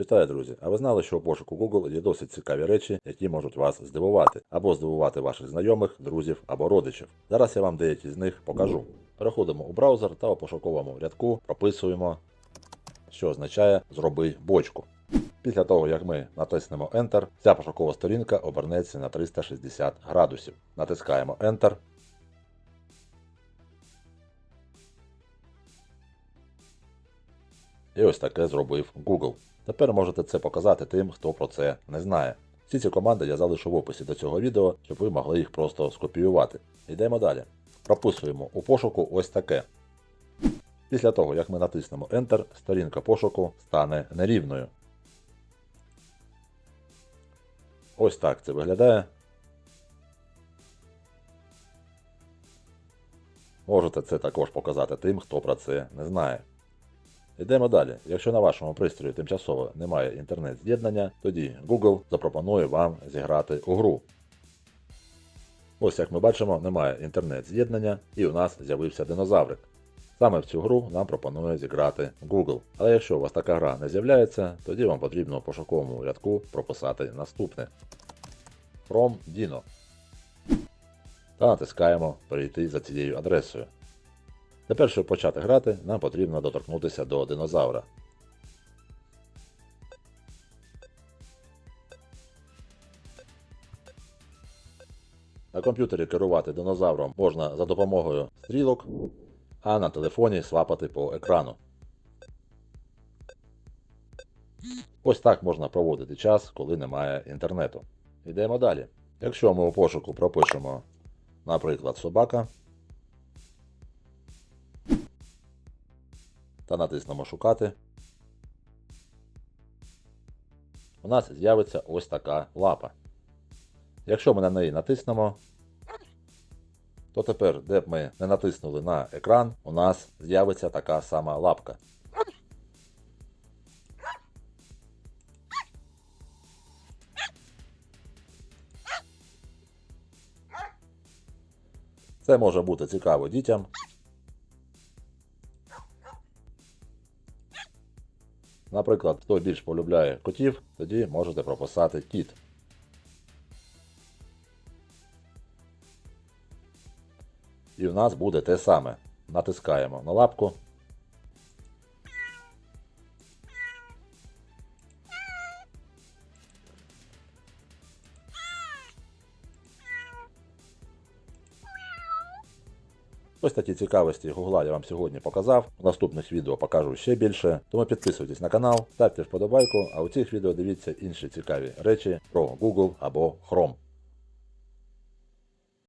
Вітаю, друзі! А ви знали, що у пошуку Google є досить цікаві речі, які можуть вас здивувати, або здивувати ваших знайомих, друзів або родичів. Зараз я вам деякі з них покажу. Переходимо у браузер та у пошуковому рядку прописуємо, що означає зроби бочку. Після того, як ми натиснемо Enter, ця пошукова сторінка обернеться на 360 градусів. Натискаємо Enter. І ось таке зробив Google. Тепер можете це показати тим, хто про це не знає. Всі ці команди я залишу в описі до цього відео, щоб ви могли їх просто скопіювати. Йдемо далі. Прописуємо у пошуку ось таке. Після того, як ми натиснемо Enter, сторінка пошуку стане нерівною. Ось так це виглядає. Можете це також показати тим, хто про це не знає. Йдемо далі. Якщо на вашому пристрої тимчасово немає інтернет-з'єднання, тоді Google запропонує вам зіграти у гру. Ось як ми бачимо, немає інтернет-з'єднання і у нас з'явився динозаврик. Саме в цю гру нам пропонує зіграти Google. Але якщо у вас така гра не з'являється, тоді вам потрібно у пошуковому рядку прописати наступне: From Dino. Та натискаємо Перейти за цією адресою. Тепер, щоб почати грати, нам потрібно доторкнутися до динозавра. На комп'ютері керувати динозавром можна за допомогою стрілок, а на телефоні свапати по екрану. Ось так можна проводити час, коли немає інтернету. Йдемо далі. Якщо ми у пошуку пропишемо, наприклад, собака. Та натиснемо Шукати. У нас з'явиться ось така лапа. Якщо ми на неї натиснемо, то тепер, де б ми не натиснули на екран, у нас з'явиться така сама лапка. Це може бути цікаво дітям. Наприклад, хто більш полюбляє котів, тоді можете прописати кіт. І в нас буде те саме. Натискаємо на лапку. Ось такі цікавості Гугла я вам сьогодні показав. У наступних відео покажу ще більше. Тому підписуйтесь на канал, ставте вподобайку, а у цих відео дивіться інші цікаві речі про Google або Chrome.